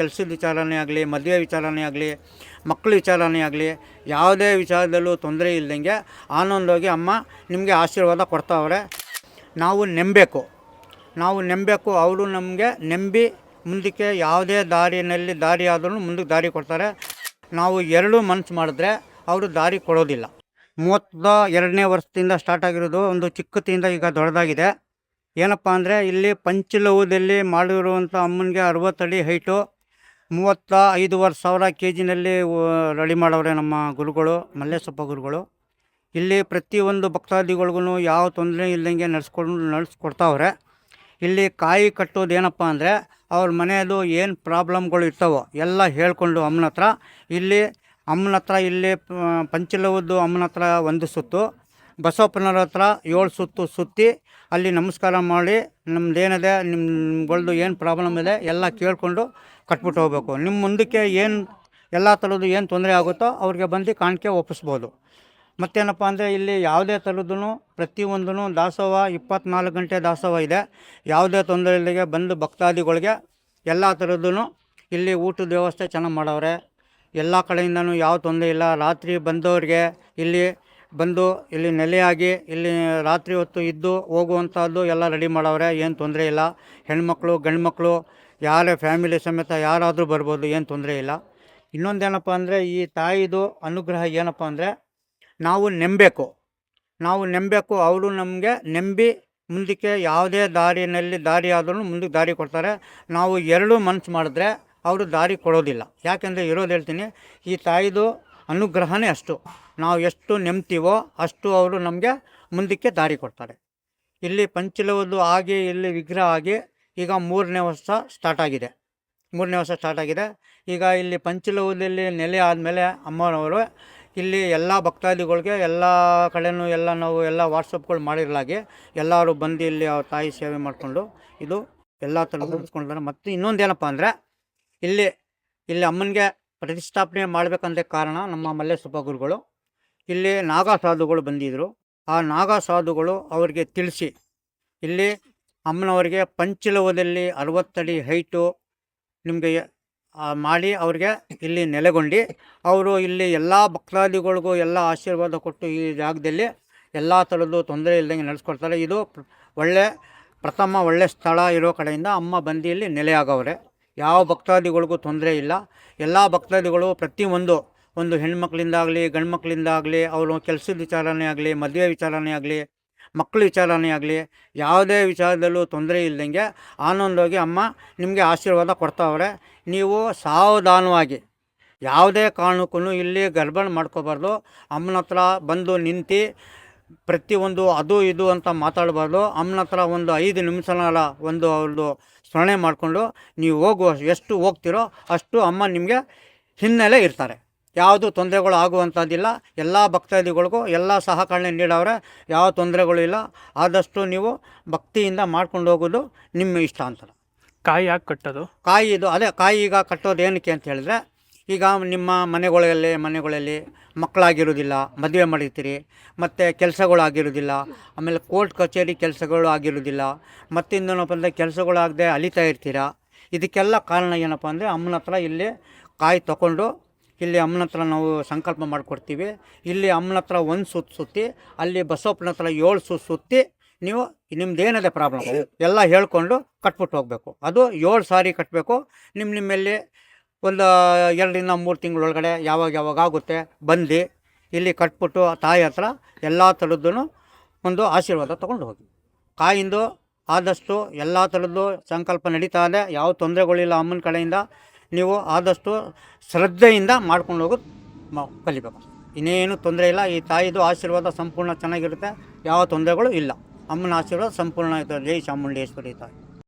ಕೆಲಸದ ವಿಚಾರನೇ ಆಗಲಿ, ಮದುವೆ ವಿಚಾರನೇ ಆಗಲಿ ಮಕ್ಕಳ ವಿಚಾರನೇ ಆಗಲಿ, ಯಾವುದೇ ವಿಚಾರದಲ್ಲೂ ತೊಂದರೆ ಇಲ್ದಂಗೆ ಆನಂದವಾಗಿ ಅಮ್ಮ ನಿಮಗೆ ಆಶೀರ್ವಾದ ಕೊಡ್ತಾವ್ರೆ. ನಾವು ನೆಂಬಬೇಕು ನಾವು ನೆಂಬಬೇಕು ಅವರು ನಮಗೆ ನೆಂಬಿ ಮುಂದಕ್ಕೆ ಯಾವುದೇ ದಾರಿನಲ್ಲಿ ದಾರಿ ಆದರೂ ಮುಂದಕ್ಕೆ ದಾರಿ ಕೊಡ್ತಾರೆ. ನಾವು ಎರಡು ಮನಸ್ಸು ಮಾಡಿದ್ರೆ ಅವರು ದಾರಿ ಕೊಡೋದಿಲ್ಲ. ಮೂವತ್ತ ಎರಡನೇ ವರ್ಷದಿಂದ ಸ್ಟಾರ್ಟ್ ಆಗಿರೋದು ಒಂದು ಚಿಕ್ಕತಿಯಿಂದ ಈಗ ದೊಡ್ಡದಾಗಿದೆ. ಏನಪ್ಪ ಅಂದರೆ ಇಲ್ಲಿ ಪಂಚಲೋಹದಲ್ಲಿ ಮಾಡಿರುವಂಥ ಅಮ್ಮನಿಗೆ ಅರವತ್ತಡಿ ಹೈಟು ಮೂವತ್ತ ಐದುವರೆ ಸಾವಿರ ಕೆ ಜಿನಲ್ಲಿ ರೆಡಿ ಮಾಡವ್ರೆ ನಮ್ಮ ಗುರುಗಳು, ಮಲ್ಲೇಶಪ್ಪ ಗುರುಗಳು. ಇಲ್ಲಿ ಪ್ರತಿಯೊಂದು ಭಕ್ತಾದಿಗಳಿಗೂ ಯಾವ ತೊಂದರೆ ಇಲ್ಲದಂಗೆ ನಡೆಸ್ಕೊಂಡು, ನಡೆಸ್ಕೊಡ್ತಾವ್ರೆ. ಇಲ್ಲಿ ಕಾಯಿ ಕಟ್ಟೋದು ಏನಪ್ಪ ಅಂದರೆ, ಅವ್ರ ಮನೆಯದು ಏನು ಪ್ರಾಬ್ಲಮ್ಗಳು ಇರ್ತಾವೋ ಎಲ್ಲ ಹೇಳ್ಕೊಂಡು ಅಮ್ಮನ ಹತ್ರ ಇಲ್ಲಿ ಅಮ್ಮನ ಹತ್ರ ಇಲ್ಲಿ ಪಂಚಲವದ್ದು ಅಮ್ಮನ ಹತ್ರ ಒಂದು ಸುತ್ತು ಬಸವಪ್ಪನವ್ರ ಹತ್ರ ಏಳು ಸುತ್ತು ಸುತ್ತಿ ಅಲ್ಲಿ ನಮಸ್ಕಾರ ಮಾಡಿ ನಮ್ದೇನಿದೆ ನಿಮ್ಗಳ್ದು ಏನು ಪ್ರಾಬ್ಲಮ್ ಇದೆ ಎಲ್ಲ ಕೇಳಿಕೊಂಡು ಕಟ್ಬಿಟ್ಟು ಹೋಗ್ಬೇಕು. ನಿಮ್ಮ ಮುಂದಕ್ಕೆ ಏನು, ಎಲ್ಲ ಥರದ್ದು ಏನು ತೊಂದರೆ ಆಗುತ್ತೋ ಅವ್ರಿಗೆ ಬಂದು ಕಾಣಿಕೆ ಒಪ್ಪಿಸ್ಬೋದು. ಮತ್ತೇನಪ್ಪ ಅಂದರೆ ಇಲ್ಲಿ ಯಾವುದೇ ಥರದ್ದು ಪ್ರತಿಯೊಂದೂ ದಾಸೋಹ ಇಪ್ಪತ್ನಾಲ್ಕು ಗಂಟೆ ದಾಸೋಹ ಇದೆ. ಯಾವುದೇ ತೊಂದರೆ ಇಲ್ಲದೆ ಬಂದು ಭಕ್ತಾದಿಗಳಿಗೆ ಎಲ್ಲ ಥರದ್ದು ಇಲ್ಲಿ ಊಟದ ವ್ಯವಸ್ಥೆ ಚೆನ್ನಾಗಿ ಮಾಡವ್ರೆ. ಎಲ್ಲ ಕಡೆಯಿಂದನೂ ಯಾವ ತೊಂದರೆ ಇಲ್ಲ. ರಾತ್ರಿ ಬಂದವ್ರಿಗೆ ಇಲ್ಲಿ ಬಂದು ಇಲ್ಲಿ ನೆಲೆಯಾಗಿ, ಇಲ್ಲಿ ರಾತ್ರಿ ಹೊತ್ತು ಇದ್ದು ಹೋಗುವಂಥದ್ದು ಎಲ್ಲ ರೆಡಿ ಮಾಡವ್ರೆ, ಏನು ತೊಂದರೆ ಇಲ್ಲ. ಹೆಣ್ಮಕ್ಳು ಗಂಡು ಮಕ್ಕಳು ಯಾರೇ ಫ್ಯಾಮಿಲಿ ಸಮೇತ ಯಾರಾದರೂ ಬರ್ಬೋದು, ಏನು ತೊಂದರೆ ಇಲ್ಲ. ಇನ್ನೊಂದೇನಪ್ಪ ಅಂದರೆ, ಈ ತಾಯಿದು ಅನುಗ್ರಹ ಏನಪ್ಪ ಅಂದರೆ, ನಾವು ನೆಂಬೇಕು. ನಾವು ನೆಂಬೇಕು ಅವರು ನಮಗೆ ನೆಂಬಿ ಮುಂದಕ್ಕೆ ಯಾವುದೇ ದಾರಿನಲ್ಲಿ ದಾರಿ ಆದರೂ ಮುಂದಕ್ಕೆ ದಾರಿ ಕೊಡ್ತಾರೆ. ನಾವು ಎರಡೂ ಮನಸ್ಸು ಮಾಡಿದ್ರೆ ಅವರು ದಾರಿ ಕೊಡೋದಿಲ್ಲ. ಯಾಕೆಂದರೆ ಇರೋದು ಹೇಳ್ತೀನಿ, ಈ ತಾಯಿದು ಅನುಗ್ರಹನೇ ಅಷ್ಟು. ನಾವು ಎಷ್ಟು ನೆಮ್ತೀವೋ ಅಷ್ಟು ಅವರು ನಮಗೆ ಮುಂದಕ್ಕೆ ದಾರಿ ಕೊಡ್ತಾರೆ. ಇಲ್ಲಿ ಪಂಚಲವದ್ದು ಆಗಿ, ಇಲ್ಲಿ ವಿಗ್ರಹ ಆಗಿ ಈಗ ಮೂರನೇ ವರ್ಷ ಸ್ಟಾರ್ಟ್ ಆಗಿದೆ. ಮೂರನೇ ವರ್ಷ ಸ್ಟಾರ್ಟ್ ಆಗಿದೆ. ಈಗ ಇಲ್ಲಿ ಪಂಚಲವದಲ್ಲಿ ನೆಲೆ ಆದಮೇಲೆ ಅಮ್ಮನವರು ಇಲ್ಲಿ ಎಲ್ಲ ಭಕ್ತಾದಿಗಳಿಗೆ ಎಲ್ಲ ಕಡೆಯೂ ಎಲ್ಲ ನಾವು ಎಲ್ಲ ವಾಟ್ಸಪ್ಗಳು ಮಾಡಿರಲಾಗಿ ಎಲ್ಲರೂ ಬಂದು ಇಲ್ಲಿ ಅವ್ರ ತಾಯಿ ಸೇವೆ ಮಾಡಿಕೊಂಡು ಇದು ಎಲ್ಲ ಥರ ಮುಗಿಸ್ಕೊಂಡಿದ್ದಾರೆ ಮತ್ತು ಇನ್ನೊಂದೇನಪ್ಪ ಅಂದರೆ ಇಲ್ಲಿ ಇಲ್ಲಿ ಅಮ್ಮನಿಗೆ ಪ್ರತಿಷ್ಠಾಪನೆ ಮಾಡಬೇಕಂದ್ರೆ ಕಾರಣ ನಮ್ಮ ಮಲ್ಲೇಶಪ್ಪ ಗುರುಗಳು. ಇಲ್ಲಿ ನಾಗಾ ಸಾಧುಗಳು ಬಂದಿದ್ದರು ಆ ನಾಗಾ ಸಾಧುಗಳು ಅವರಿಗೆ ತಿಳಿಸಿ. ಇಲ್ಲಿ ಅಮ್ಮನವರಿಗೆ ಪಂಚಲವದಲ್ಲಿ ಅರವತ್ತಡಿ ಹೈಟು ನಿಮಗೆ ಮಾಡಿ ಅವ್ರಿಗೆ ಇಲ್ಲಿ ನೆಲೆಗೊಂಡು. ಅವರು ಇಲ್ಲಿ ಎಲ್ಲ ಭಕ್ತಾದಿಗಳಿಗೂ ಎಲ್ಲ ಆಶೀರ್ವಾದ ಕೊಟ್ಟು ಈ ಜಾಗದಲ್ಲಿ ಎಲ್ಲ ಥರದ್ದು ತೊಂದರೆ ಇಲ್ಲದಂಗೆ ನಡೆಸ್ಕೊಡ್ತಾರೆ. ಇದು ಒಳ್ಳೆ, ಪ್ರಥಮ ಒಳ್ಳೆ ಸ್ಥಳ ಇರೋ ಕಡೆಯಿಂದ ಅಮ್ಮ ಬಂದಿಯಲ್ಲಿ ಇಲ್ಲಿ ನೆಲೆಯಾಗವ್ರೆ. ಯಾವ ಭಕ್ತಾದಿಗಳಿಗೂ ತೊಂದರೆ ಇಲ್ಲ. ಎಲ್ಲ ಭಕ್ತಾದಿಗಳು ಪ್ರತಿಯೊಂದು ಒಂದು ಹೆಣ್ಮಕ್ಳಿಂದಾಗಲಿ ಗಂಡು ಮಕ್ಕಳಿಂದಾಗಲಿ ಅವರು ಕೆಲಸದ ವಿಚಾರನೇ ಆಗಲಿ, ಮದುವೆ ವಿಚಾರನೇ ಆಗಲಿ ಮಕ್ಕಳ ವಿಚಾರನೇ ಆಗಲಿ, ಯಾವುದೇ ವಿಚಾರದಲ್ಲೂ ತೊಂದರೆ ಇಲ್ಲದಂಗೆ ಆನಂದವಾಗಿ ಅಮ್ಮ ನಿಮಗೆ ಆಶೀರ್ವಾದ ಕೊಡ್ತಾವ್ರೆ. ನೀವು ಸಾವಧಾನವಾಗಿ, ಯಾವುದೇ ಕಾರಣಕ್ಕೂ ಇಲ್ಲಿ ಗರ್ಭಣ ಮಾಡ್ಕೋಬಾರ್ದು. ಅಮ್ಮನ ಹತ್ರ ಬಂದು ನಿಂತು ಪ್ರತಿಯೊಂದು ಅದು ಇದು ಅಂತ ಮಾತಾಡಬಾರ್ದು. ಅಮ್ಮನ ಹತ್ರ ಒಂದು ಐದು ನಿಮಿಷನಾಲ ಒಂದು ಅವ್ರದ್ದು ಸ್ಮರಣೆ ಮಾಡಿಕೊಂಡು ನೀವು ಹೋಗುವ ಎಷ್ಟು ಹೋಗ್ತಿರೋ ಅಷ್ಟು ಅಮ್ಮ ನಿಮಗೆ ಹಿನ್ನೆಲೆ ಇರ್ತಾರೆ. ಯಾವುದು ತೊಂದರೆಗಳು ಆಗುವಂಥದ್ದಿಲ್ಲ. ಎಲ್ಲ ಭಕ್ತಾದಿಗಳಿಗೂ ಎಲ್ಲ ಸಹಕರಣೆ ನೀಡವ್ರೆ. ಯಾವ ತೊಂದರೆಗಳು ಇಲ್ಲ. ಆದಷ್ಟು ನೀವು ಭಕ್ತಿಯಿಂದ ಮಾಡ್ಕೊಂಡು ಹೋಗೋದು ನಿಮ್ಮ ಇಷ್ಟ ಅಂತ. ಕಾಯಿ ಯಾಕೆ ಕಟ್ಟೋದು? ಕಾಯಿ ಇದು ಅದೇ ಕಾಯಿ ಈಗ ಕಟ್ಟೋದು ಏನಕ್ಕೆ ಅಂತ ಹೇಳಿದ್ರೆ ಈಗ ನಿಮ್ಮ ಮನೆಗಳಲ್ಲಿ ಮನೆಗಳಲ್ಲಿ ಮಕ್ಕಳಾಗಿರೋದಿಲ್ಲ ಮದುವೆ ಮಾಡಿರ್ತೀರಿ, ಮತ್ತು ಕೆಲಸಗಳಾಗಿರೋದಿಲ್ಲ ಆಮೇಲೆ ಕೋರ್ಟ್ ಕಚೇರಿ ಕೆಲಸಗಳು ಆಗಿರೋದಿಲ್ಲ ಮತ್ತಿಂದೇನಪ್ಪ ಅಂದರೆ ಕೆಲಸಗಳಾಗದೆ ಅಲಿತಾ ಇರ್ತೀರ? ಇದಕ್ಕೆಲ್ಲ ಕಾರಣ ಏನಪ್ಪ ಅಂದರೆ ಅಮ್ಮನ ಹತ್ರ ಇಲ್ಲಿ ಕಾಯಿ ತಗೊಂಡು, ಇಲ್ಲಿ ಅಮ್ಮನ ಹತ್ರ ನಾವು ಸಂಕಲ್ಪ ಮಾಡಿಕೊಡ್ತೀವಿ. ಇಲ್ಲಿ ಅಮ್ಮನ ಹತ್ರ ಒಂದು ಸುತ್ತು ಸುತ್ತಿ, ಅಲ್ಲಿ ಬಸವಪ್ಪನ ಹತ್ರ ಏಳು ಸುತ್ತು ಸುತ್ತಿ ನೀವು ನಿಮ್ದು ಏನಿದೆ ಪ್ರಾಬ್ಲಮ್, ಎಲ್ಲ ಹೇಳ್ಕೊಂಡು ಕಟ್ಬಿಟ್ಟು ಹೋಗಬೇಕು. ಅದು ಏಳು ಸಾರಿ ಕಟ್ಟಬೇಕು ನಿಮ್ಮ ನಿಮ್ಮಲ್ಲಿ ಒಂದು ಎರಡರಿಂದ ಮೂರು ತಿಂಗಳೊಳಗಡೆ ಯಾವಾಗ ಯಾವಾಗ ಆಗುತ್ತೆ, ಬಂದು ಇಲ್ಲಿ ಕಟ್ಬಿಟ್ಟು ತಾಯಿ ಹತ್ರ ಎಲ್ಲ ಥರದ್ದು ಒಂದು ಆಶೀರ್ವಾದ ತೊಗೊಂಡು ಹೋಗಿ. ಕಾಯಿಂದು ಆದಷ್ಟು ಎಲ್ಲ ಥರದ್ದು ಸಂಕಲ್ಪ ನಡೀತಾ ಇದೆ, ಯಾವ ತೊಂದರೆಗಳಿಲ್ಲ ಅಮ್ಮನ ಕಡೆಯಿಂದ, ನೀವು ಆದಷ್ಟು ಶ್ರದ್ಧೆಯಿಂದ ಮಾಡ್ಕೊಂಡು ಹೋಗೋದು ಮ- ಕಲಿಬೇಕು. ಇನ್ನೇನು ತೊಂದರೆ ಇಲ್ಲ, ಈ ತಾಯಿದು ಆಶೀರ್ವಾದ ಸಂಪೂರ್ಣ ಚೆನ್ನಾಗಿರುತ್ತೆ, ಯಾವ ತೊಂದರೆಗಳು ಇಲ್ಲ. ಅಮ್ಮನ ಆಶೀರ್ವಾದ ಸಂಪೂರ್ಣ ಇರ್ತದೆ ಜೈ ಚಾಮುಂಡೇಶ್ವರಿ ತಾಯಿ.